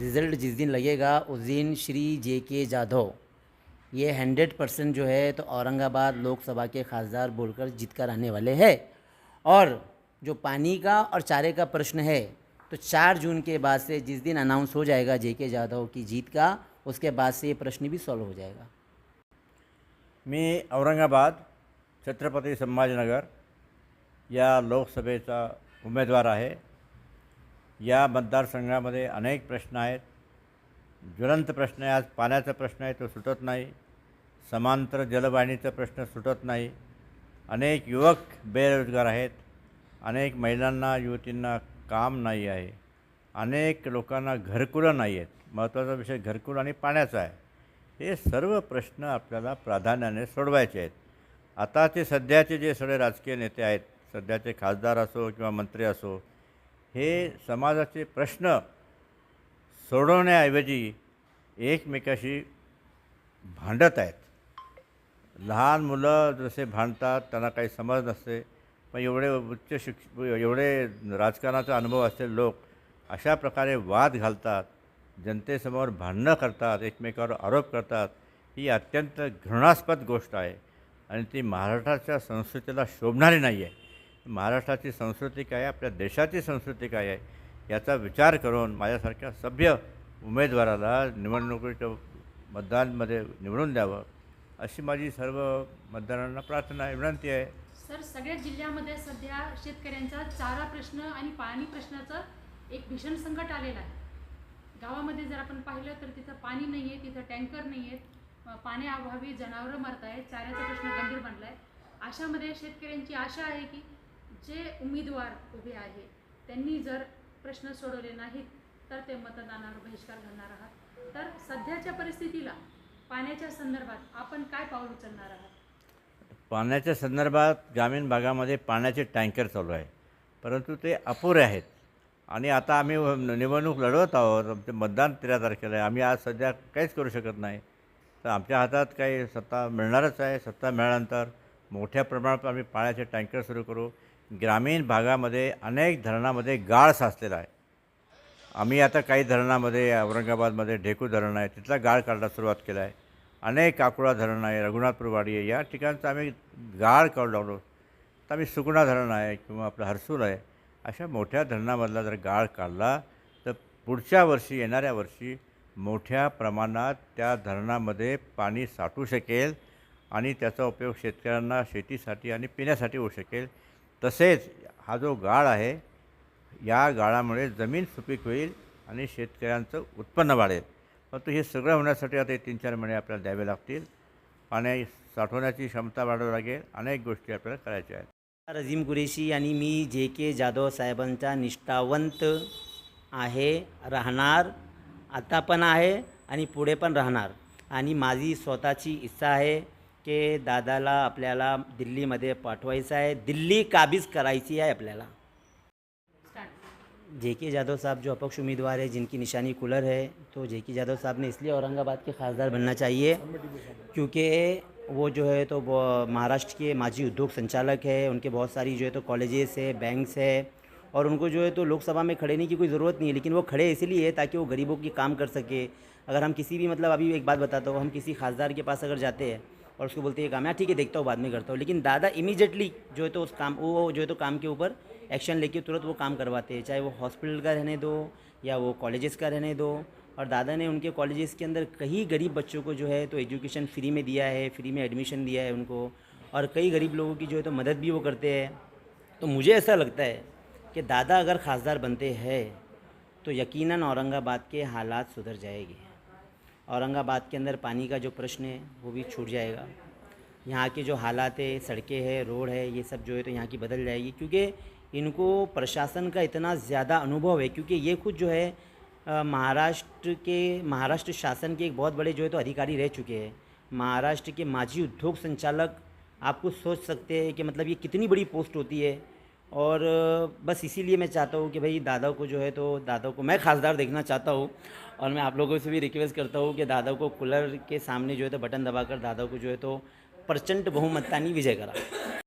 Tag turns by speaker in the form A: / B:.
A: Result जिस दिन लगेगा, उस दिन श्री जे के जाधव। ये हंड्रेड परसेंट जो है तो औरंगाबाद लोकसभा के खासदार बोलकर जीत कर आने वाले हैं। और जो पानी का और चारे का प्रश्न है तो चार जून के बाद से जिस दिन अनाउंस हो जाएगा जे के जाधव की जीत का, उसके बाद से ये प्रश्न भी सॉल्व हो जाएगा।
B: मी औरंगाबाद, छत्रपती संभाजीनगर या लोकसभेचा उमेदवार आहे या मतदारसंघामध्ये अनेक प्रश्न आहेत. ज्वलंत प्रश्न आहे. आज पाण्याचा प्रश्न आहे तो सुटत नाही. समांतर जलवाहिनीचा प्रश्न सुटत नाही. अनेक युवक बेरोजगार आहेत. अनेक महिलांना युवतींना काम नाही आहे. अनेक लोकांना घरकुलं नाही आहेत. महत्त्वाचा विषय घरकुल आणि पाण्याचा आहे. हे सर्व प्रश्न आपल्याला प्राधान्याने सोडवायचे आहेत. आताचे सध्याचे जे सगळे राजकीय नेते आहेत सध्याचे खासदार असो किंवा मंत्री असो हे समाजाचे प्रश्न सोडवण्याऐवजी एकमेकाशी भांडत आहेत. लहान मुलं जसे भांडतात त्यांना काही समज नसते. पण एवढे उच्च शिक्ष एवढे राजकारणाचा अनुभव असलेले लोक अशा प्रकारे वाद घालतात जनतेसमोर भांडणं करतात एकमेकावर आरोप करतात ही अत्यंत घृणास्पद गोष्ट आहे. आणि ती महाराष्ट्राच्या संस्कृतीला शोभणारी नाही आहे. महाराष्ट्राची संस्कृती काय आहे? आपल्या देशाची संस्कृती काय आहे? याचा विचार करून माझ्यासारख्या सभ्य उमेदवाराला निवडणुकीच्या मतदानमध्ये निवडून द्यावं अशी माझी सर्व मतदारांना प्रार्थना आहे विनंती आहे.
C: सर सगळ्या जिल्ह्यामध्ये सध्या शेतकऱ्यांचा चारा प्रश्न आणि पाणी प्रश्नाचं एक भीषण संकट आलेलं आहे. गावामध्ये जर आपण पाहिलं तर तिथं पाणी नाही आहे तिथं टँकर नाही आहेत पाण्याअभावी जनावरं मरत आहेत चाऱ्याचा प्रश्न गंभीर बनला आहे अशामध्ये शेतकऱ्यांची आशा आहे की जे उमेदवार उभे आहे त्यांनी जर प्रश्न सोडवले नाहीत तर ते मतदानावर बहिष्कार घालणार आहात. तर सध्याच्या परिस्थितीला पाण्याच्या संदर्भात आपण काय पाऊल उचलणार आहात?
B: पाण्याच्या संदर्भात ग्रामीण भागामध्ये पाण्याचे टँकर चालू आहे. परंतु ते अपुरे आहेत. आणि आता आम्ही निवडणूक लढवत आहोत. आमचे मतदान तेरा तारखेला आहे. आम्ही आज सध्या काहीच करू शकत नाही. तर आमच्या हातात काही सत्ता मिळणारच आहे. सत्ता मिळाल्यानंतर मोठ्या प्रमाणात आम्ही पाण्याचे टँकर सुरू करू. ग्रामीण भागामध्ये अनेक धरणामध्ये गाळ साचलेला आहे. आम्ही आता काही धरणामध्ये औरंगाबादमध्ये ढेकू धरण आहे तिथला गाळ काढायला सुरुवात केला आहे. अनेक काकुळा धरण आहे रघुनाथपूरवाडी आहे या ठिकाणचं आम्ही गाळ काढू लागलो तर आम्ही सुकुणा धरण आहे किंवा आपलं हर्सूल आहे अशा मोठ्या धरणामधला जर गाळ काढला तर पुढच्या वर्षी येणाऱ्या वर्षी मोठ्या प्रमाणात त्या धरणामध्ये पाणी साठू शकेल आणि त्याचा उपयोग शेतकऱ्यांना शेतीसाठी आणि पिण्यासाठी होऊ शकेल. तसेच हा जो गाळ आहे या गाळामुळे जमीन सुपीक होईल आणि शेतकऱ्यांचं उत्पन्न वाढेल. परंतु हे सगळं होण्यासाठी आता तीन चार महिने आपल्याला द्यावे लागतील. पाणी साठवण्याची क्षमता वाढवावी लागेल. अनेक गोष्टी आपल्याला करायच्या आहेत.
A: रजीम कुरेशी आणि मी जे के जाधव साहेबांचा निष्ठावंत आहे राहणार आता पण आहे आणि पुढे पण राहणार. आणि माझी स्वतःची इच्छा आहे की दादाला आपल्याला दिल्लीमध्ये पाठवायचं आहे. दिल्ली काबीज आहे आपल्याला.
C: स्टार्ट
A: जे के यादव साहब जो अपक्ष उम्मीदवार है जिनकी निशानी कूलर है तो जे के यादव साहब ने इसलिए औरंगाबाद के खासदार बनना चाहिए, क्योंकि वो जो है तो महाराष्ट्र के माजी उद्योग संचालक है, उनके बहुत सारी जो है तो कॉलेजेस है बैंक्स है, और उनको जो है तो लोकसभा में खड़े नहीं की कोई ज़रूरत नहीं है, लेकिन वो खड़े इसलिए है ताकि वो गरीबों की काम कर सके। अगर हम किसी भी मतलब अभी एक बात बताता हूँ, हम किसी खासदार के पास अगर जाते हैं और उसको बोलते हैं काम है। ठीक है, देखता हूँ, बाद में करता हूँ। लेकिन दादा इमीजिएटली जो है तो उस काम, वो जो है तो काम के ऊपर एक्शन लेके तुरंत वो काम करवाते हैं। चाहे वो हॉस्पिटल का रहने दो या वो कॉलेजेस का रहने दो। और दादा ने उनके कॉलेजेस के अंदर कई गरीब बच्चों को जो है तो एजुकेशन फ्री में दिया है फ्री में एडमिशन दिया है उनको। और कई गरीब लोगों की जो है तो मदद भी वो करते हैं। तो मुझे ऐसा लगता है कि दादा अगर खासदार बनते हैं तो यकीनन औरंगाबाद के हालात सुधर जाएँगे। औरंगाबाद के अंदर पानी का जो प्रश्न है, वो भी छूट जाएगा। यहाँ के जो हालात है, सड़कें हैं, रोड है, ये सब जो है तो यहाँ की बदल जाएगी, क्योंकि इनको प्रशासन का इतना ज़्यादा अनुभव है, क्योंकि ये खुद जो है महाराष्ट्र के, महाराष्ट्र शासन के एक बहुत बड़े जो है तो अधिकारी रह चुके हैं। महाराष्ट्र के माजी उद्योग संचालक आपको सोच सकते हैं कि मतलब ये कितनी बड़ी पोस्ट होती है? और बस इसीलिए मैं चाहता हूँ कि भाई दादा को जो है तो दादा को मैं खासदार देखना चाहता हूँ और मैं आप लोगों से भी रिक्वेस्ट करता हूँ कि दादा को कूलर के सामने जो है तो बटन दबाकर दादा को जो है तो प्रचंड बहुमतानी विजय करा।